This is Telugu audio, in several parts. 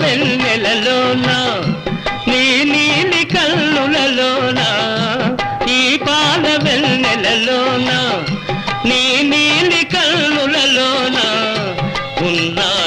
వెన్నెలలోనా నీ నీలి కళ్ళులలోనా? ఈ పాల వెన్నెలలోనా?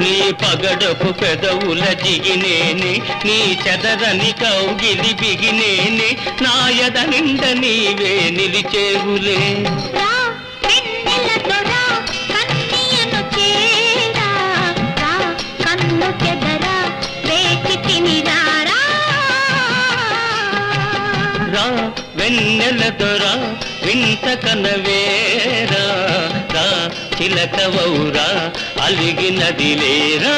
నీ పగడపు పెదవుల జిగినేనే నీ చెదరని కౌగిలి బిగినేనే నాయద నిండ నీవే నిలిచేవులే. వెన్నెల దొరా వింత కనవేరా చిలకవౌరా అలిగినది లేరా?